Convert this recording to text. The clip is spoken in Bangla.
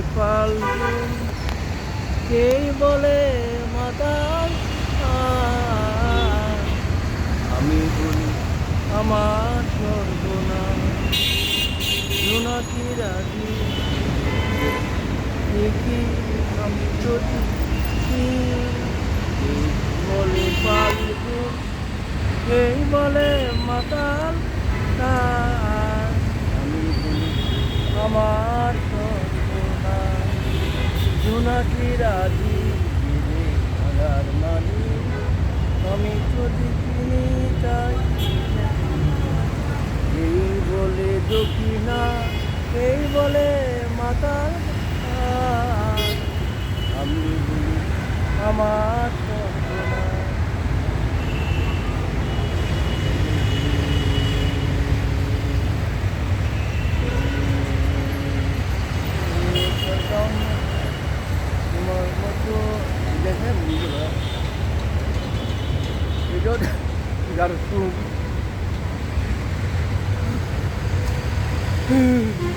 বলে ফাল্গুন কে বলে মাতাল আমি বলি আমার সর্বনা জোনাকি রাজি? দেখি আমি যদি বলে ফাল্গুন এই বলে মাতাল আমি বলি আমার জোনাকি রাজি দিলে হাজার মানি আমি যদি তিনি চাই এই বলে দক্ষিণা এই বলে মাতার আমি আমার good. You gotta film.